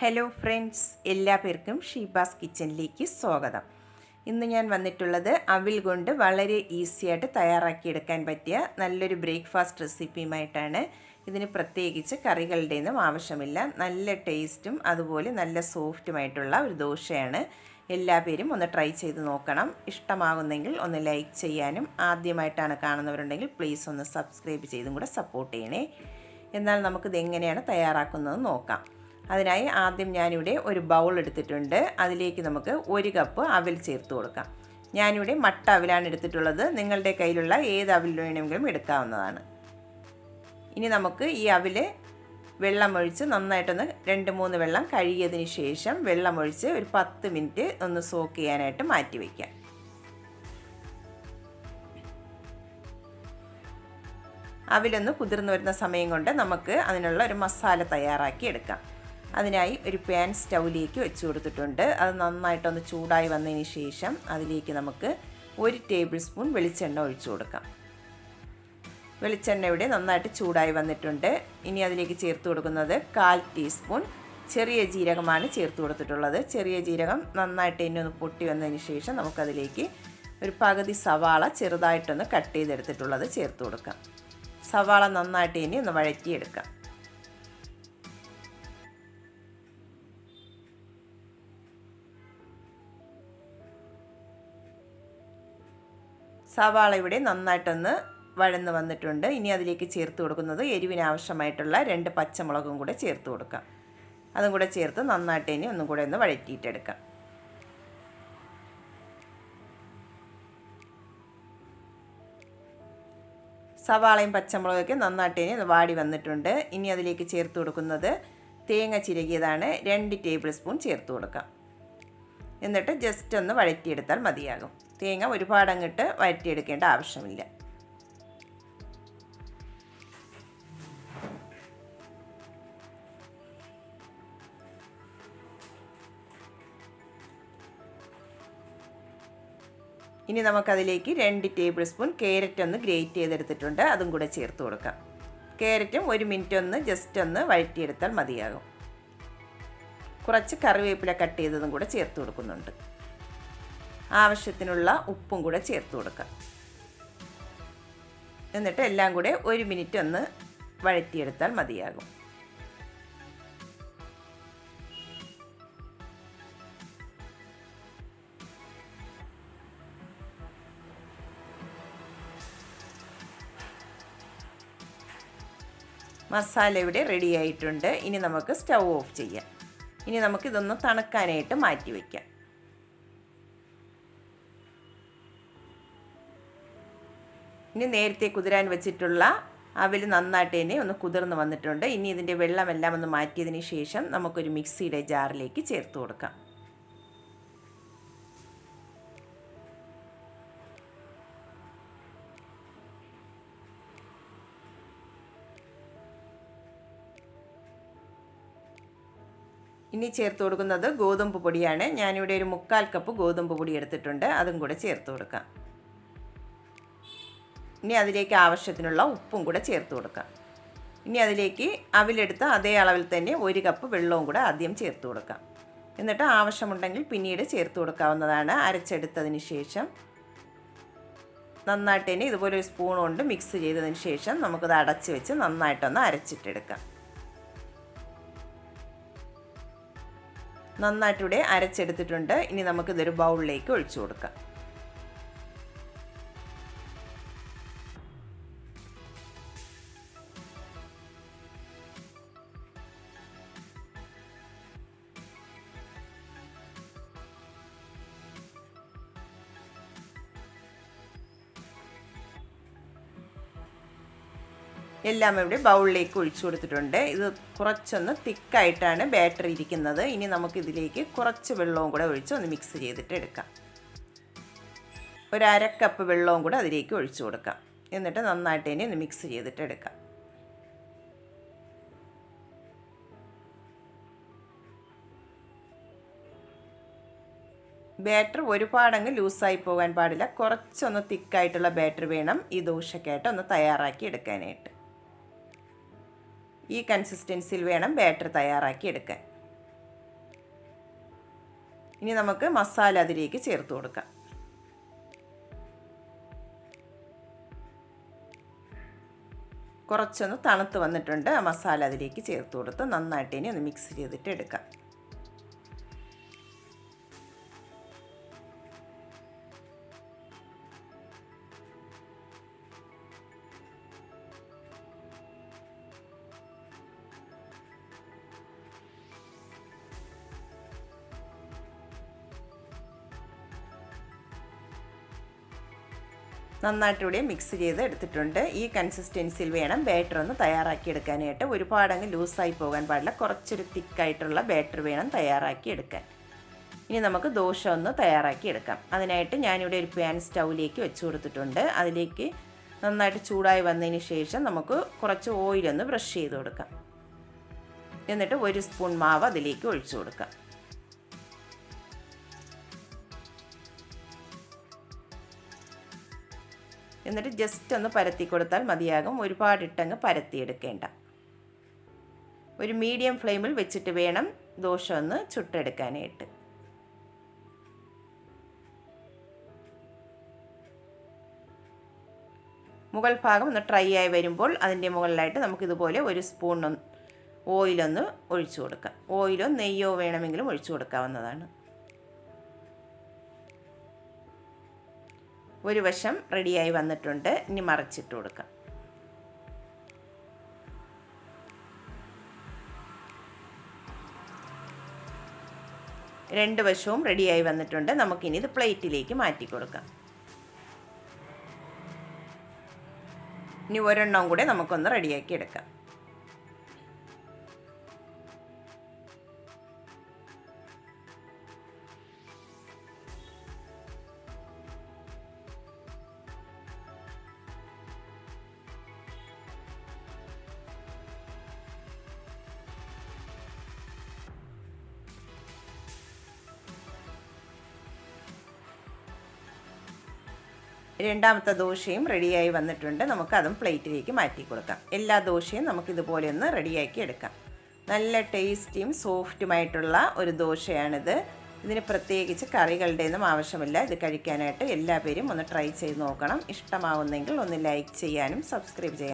Hello friends എല്ലാ പേർക്കും ഷീബാസ് കിച്ചണിലേക്ക് സ്വാഗതം. ഇന്ന് ഞാൻ വന്നിട്ടുള്ളത് അവിൽ കൊണ്ട് വളരെ ഈസി ആയിട്ട് തയ്യാറാക്കിയെടുക്കാൻ പറ്റിയ നല്ലൊരു ബ്രേക്ക്ഫാസ്റ്റ് റെസിപ്പിയുമായിട്ടാണ് ഇതിന് പ്രത്യേകിച്ച് കറികളുടെയൊന്നും ആവശ്യമില്ല. നല്ല ടേസ്റ്റും അതുപോലെ നല്ല സോഫ്റ്റുമായിട്ടുള്ള ഒരു ദോശയാണ്. എല്ലാ പേരും ഒന്ന് ട്രൈ ചെയ്ത് നോക്കണം. ഇഷ്ടമാകുന്നെങ്കിൽ ഒന്ന് ലൈക്ക് ചെയ്യാനും ആദ്യമായിട്ടാണ് കാണുന്നവരുണ്ടെങ്കിൽ പ്ലീസ് ഒന്ന് സബ്സ്ക്രൈബ് ചെയ്തും കൂടെ സപ്പോർട്ട് ചെയ്യണേ. എന്നാൽ നമുക്കിത് എങ്ങനെയാണ് തയ്യാറാക്കുന്നത് നോക്കാം. അതിനായി ആദ്യം ഞാനിവിടെ ഒരു ബൗൾ എടുത്തിട്ടുണ്ട്. അതിലേക്ക് നമുക്ക് ഒരു കപ്പ് അവിൽ ചേർത്ത് കൊടുക്കാം. ഞാനിവിടെ മട്ട അവിലാണ് എടുത്തിട്ടുള്ളത്. നിങ്ങളുടെ കയ്യിലുള്ള ഏത് അവിൽ വേണമെങ്കിലും എടുക്കാവുന്നതാണ്. ഇനി നമുക്ക് ഈ അവിൽ വെള്ളമൊഴിച്ച് നന്നായിട്ടൊന്ന് രണ്ട് മൂന്ന് വെള്ളം കഴുകിയതിന് ശേഷം വെള്ളമൊഴിച്ച് ഒരു പത്ത് മിനിറ്റ് ഒന്ന് സോക്ക് ചെയ്യാനായിട്ട് മാറ്റി വയ്ക്കാം. അവിലൊന്ന് കുതിർന്നു വരുന്ന സമയം കൊണ്ട് നമുക്ക് അതിനുള്ള ഒരു മസാല തയ്യാറാക്കി എടുക്കാം. അതിനായി ഒരു പാൻ സ്റ്റൗവിലേക്ക് വെച്ച് കൊടുത്തിട്ടുണ്ട്. അത് നന്നായിട്ടൊന്ന് ചൂടായി വന്നതിന് ശേഷം അതിലേക്ക് നമുക്ക് ഒരു ടേബിൾ സ്പൂൺ വെളിച്ചെണ്ണ ഒഴിച്ചു കൊടുക്കാം. വെളിച്ചെണ്ണ ഇവിടെ നന്നായിട്ട് ചൂടായി വന്നിട്ടുണ്ട്. ഇനി അതിലേക്ക് ചേർത്ത് കൊടുക്കുന്നത് കാൽ ടീസ്പൂൺ ചെറിയ ജീരകമാണ് ചേർത്ത് കൊടുത്തിട്ടുള്ളത്. ചെറിയ ജീരകം നന്നായിട്ട് ഇനി ഒന്ന് പൊട്ടി വന്നതിന് ശേഷം നമുക്കതിലേക്ക് ഒരു പകുതി സവാള ചെറുതായിട്ടൊന്ന് കട്ട് ചെയ്തെടുത്തിട്ടുള്ളത് ചേർത്ത് കൊടുക്കാം. സവാള നന്നായിട്ട് ഇനി ഒന്ന് വഴറ്റിയെടുക്കാം. സവാള ഇവിടെ നന്നായിട്ടൊന്ന് വഴന്ന് വന്നിട്ടുണ്ട്. ഇനി അതിലേക്ക് ചേർത്ത് കൊടുക്കുന്നത് എരിവിന് ആവശ്യമായിട്ടുള്ള രണ്ട് പച്ചമുളകും കൂടെ ചേർത്ത് കൊടുക്കാം. അതും കൂടെ ചേർത്ത് നന്നായിട്ട് ഇനി ഒന്നും കൂടെ ഒന്ന് വഴറ്റിയിട്ടെടുക്കാം. സവാളയും പച്ചമുളകൊക്കെ നന്നായിട്ട് ഇനി വാടി വന്നിട്ടുണ്ട്. ഇനി അതിലേക്ക് ചേർത്ത് കൊടുക്കുന്നത് തേങ്ങ ചിരകിയതാണ്. രണ്ട് ടേബിൾ സ്പൂൺ ചേർത്ത് കൊടുക്കാം. എന്നിട്ട് ജസ്റ്റ് ഒന്ന് വഴറ്റിയെടുത്താൽ മതിയാകും. തേങ്ങ ഒരുപാട് അങ്ങോട്ട് വഴറ്റിയെടുക്കേണ്ട ആവശ്യമില്ല. ഇനി നമുക്കതിലേക്ക് രണ്ട് ടേബിൾ സ്പൂൺ കാരറ്റ് ഒന്ന് ഗ്രേറ്റ് ചെയ്തെടുത്തിട്ടുണ്ട്. അതും കൂടെ ചേർത്ത് കൊടുക്കാം. കാരറ്റും ഒരു മിനിറ്റ് ഒന്ന് ജസ്റ്റ് ഒന്ന് വഴറ്റിയെടുത്താൽ മതിയാകും. കുറച്ച് കറിവേപ്പില കട്ട് ചെയ്തതും കൂടെ ചേർത്ത് കൊടുക്കുന്നുണ്ട്. ആവശ്യത്തിനുള്ള ഉപ്പും കൂടെ ചേർത്ത് കൊടുക്കാം എന്നിട്ട് എല്ലാം കൂടെ ഒരു മിനിറ്റ് ഒന്ന് വഴറ്റിയെടുത്താൽ മതിയാകും. മസാല ഇവിടെ റെഡി ആയിട്ടുണ്ട്. ഇനി നമുക്ക് സ്റ്റൗ ഓഫ് ചെയ്യാം. ഇനി നമുക്കിതൊന്ന് തണുക്കാനായിട്ട് മാറ്റി വയ്ക്കാം ഇനി നേരത്തെ കുതിരാൻ വെച്ചിട്ടുള്ള അവൽ നന്നായിട്ട് തന്നെ ഒന്ന് കുതിർന്ന് വന്നിട്ടുണ്ട്. ഇനി ഇതിന്റെ വെള്ളമെല്ലാം ഒന്ന് മാറ്റിയതിന് ശേഷം നമുക്കൊരു മിക്സിയുടെ ജാറിലേക്ക് ചേർത്ത് കൊടുക്കാം. ഇനി ചേർത്ത് കൊടുക്കുന്നത് ഗോതമ്പ് പൊടിയാണ്. ഞാനിവിടെ ഒരു മുക്കാൽ കപ്പ് ഗോതമ്പ് പൊടി എടുത്തിട്ടുണ്ട്. അതും കൂടെ ചേർത്ത് കൊടുക്കാം. ഇനി അതിലേക്ക് ആവശ്യത്തിനുള്ള ഉപ്പും കൂടെ ചേർത്ത് കൊടുക്കാം. ഇനി അതിലേക്ക് അവിലെടുത്ത അതേ അളവിൽ തന്നെ ഒരു കപ്പ് വെള്ളവും കൂടെ ആദ്യം ചേർത്ത് കൊടുക്കാം. എന്നിട്ട് ആവശ്യമുണ്ടെങ്കിൽ പിന്നീട് ചേർത്ത് കൊടുക്കാവുന്നതാണ്. അരച്ചെടുത്തതിന് ശേഷം നന്നായിട്ട് തന്നെ ഇതുപോലെ ഒരു സ്പൂൺ കൊണ്ട് മിക്സ് ചെയ്തതിന് ശേഷം നമുക്കത് അടച്ച് വെച്ച് നന്നായിട്ടൊന്ന് അരച്ചിട്ടെടുക്കാം. നന്നായിട്ടിവിടെ അരച്ചെടുത്തിട്ടുണ്ട്. ഇനി നമുക്കിതൊരു ബൗളിലേക്ക് ഒഴിച്ചു കൊടുക്കാം. എല്ലാം ഇവിടെ ബൗളിലേക്ക് ഒഴിച്ചു കൊടുത്തിട്ടുണ്ട്. ഇത് കുറച്ചൊന്ന് തിക്കായിട്ടാണ് ബാറ്ററി ഇരിക്കുന്നത്. ഇനി നമുക്കിതിലേക്ക് കുറച്ച് വെള്ളവും കൂടെ ഒഴിച്ച് ഒന്ന് മിക്സ് ചെയ്തിട്ട് എടുക്കാം. ഒരു അര കപ്പ് വെള്ളവും കൂടെ അതിലേക്ക് ഒഴിച്ചു കൊടുക്കാം. എന്നിട്ട് നന്നായിട്ട് ഇനി ഒന്ന് മിക്സ് ചെയ്തിട്ട് എടുക്കാം. ബാറ്റർ ഒരുപാടങ്ങ് ലൂസായി പോകാൻ പാടില്ല. കുറച്ചൊന്ന് തിക്കായിട്ടുള്ള ബാറ്റർ വേണം. ഈ ദോശക്കായിട്ട് ഒന്ന് തയ്യാറാക്കി എടുക്കാനായിട്ട്. ഈ കൺസിസ്റ്റൻസിയിൽ വേണം ബാറ്റർ തയ്യാറാക്കി എടുക്കാൻ. ഇനി നമുക്ക് മസാല അതിലേക്ക് ചേർത്ത് കൊടുക്കാം. കുറച്ചൊന്ന് തണുത്ത് വന്നിട്ടുണ്ട്. ആ മസാല അതിലേക്ക് ചേർത്ത് കൊടുത്ത് നന്നായിട്ട് ഇനി ഒന്ന് മിക്സ് ചെയ്തിട്ട് എടുക്കാം. നന്നായിട്ട് ഇവിടെ മിക്സ് ചെയ്ത് എടുത്തിട്ടുണ്ട്. ഈ കൺസിസ്റ്റൻസിയിൽ വേണം ബാറ്റർ ഒന്ന് തയ്യാറാക്കി എടുക്കാനായിട്ട് ഒരുപാടങ്ങ് ലൂസായി പോകാൻ പാടില്ല. കുറച്ചൊരു തിക്കായിട്ടുള്ള ബാറ്റർ വേണം തയ്യാറാക്കി എടുക്കാൻ ഇനി നമുക്ക് ദോശ ഒന്ന് തയ്യാറാക്കി എടുക്കാം അതിനായിട്ട് ഞാനിവിടെ ഒരു പാൻ സ്റ്റൗവിലേക്ക് വെച്ച് കൊടുത്തിട്ടുണ്ട്. അതിലേക്ക് നന്നായിട്ട് ചൂടായി വന്നതിന് ശേഷം നമുക്ക് കുറച്ച് ഓയിലൊന്ന് ബ്രഷ് ചെയ്ത് കൊടുക്കാം. എന്നിട്ട് ഒരു സ്പൂൺ മാവ് അതിലേക്ക് ഒഴിച്ചു കൊടുക്കാം. എന്നിട്ട് ജസ്റ്റ് ഒന്ന് പരത്തി കൊടുത്താൽ മതിയാകും. ഒരുപാട് ഇട്ടങ്ങ് പരത്തിയെടുക്കേണ്ട ഒരു മീഡിയം ഫ്ലെയിമിൽ വെച്ചിട്ട് വേണം ദോശ ഒന്ന് ചുട്ടെടുക്കാനായിട്ട്. മുകൾ ഭാഗം ഒന്ന് ട്രൈ ആയി വരുമ്പോൾ അതിന്റെ മുകളിലായിട്ട് നമുക്കിതുപോലെ ഒരു സ്പൂൺ ഓയിലൊന്ന് ഒഴിച്ചു കൊടുക്കാം. ഓയിലോ നെയ്യോ വേണമെങ്കിലും ഒഴിച്ചു കൊടുക്കാവുന്നതാണ്. ഒരു വശം റെഡിയായി വന്നിട്ടുണ്ട്. ഇനി മറിച്ചിട്ട് കൊടുക്കാം. രണ്ട് വശവും റെഡിയായി വന്നിട്ടുണ്ട്. നമുക്കിനി ഇത് പ്ലേറ്റിലേക്ക് മാറ്റി കൊടുക്കാം. ഇനി ഒരെണ്ണം കൂടെ നമുക്കൊന്ന് റെഡിയാക്കി എടുക്കാം. രണ്ടാമത്തെ ദോശയും റെഡിയായി വന്നിട്ടുണ്ട്. നമുക്ക് അതും പ്ലേറ്റിലേക്ക് മാറ്റി കൊടുക്കാം. എല്ലാ ദോശയും നമുക്ക് ഇതുപോലെ ഒന്ന് റെഡിയാക്കി എടുക്കാം. നല്ല ടേസ്റ്റിയും സോഫ്റ്റുമായിട്ടുള്ള ഒരു ദോശയാണിത്. ഇതിന് പ്രത്യേകിച്ച് കറികളുടെ ഒന്നും ആവശ്യമില്ല. ഇത് കഴിക്കാനായിട്ട് എല്ലാ പേരും ഒന്ന് ട്രൈ ചെയ്ത് നോക്കണം. ഇഷ്ടമാവുന്നെങ്കിൽ ഒന്ന് ലൈക്ക് ചെയ്യാനും സബ്സ്ക്രൈബ് ചെയ്യാനും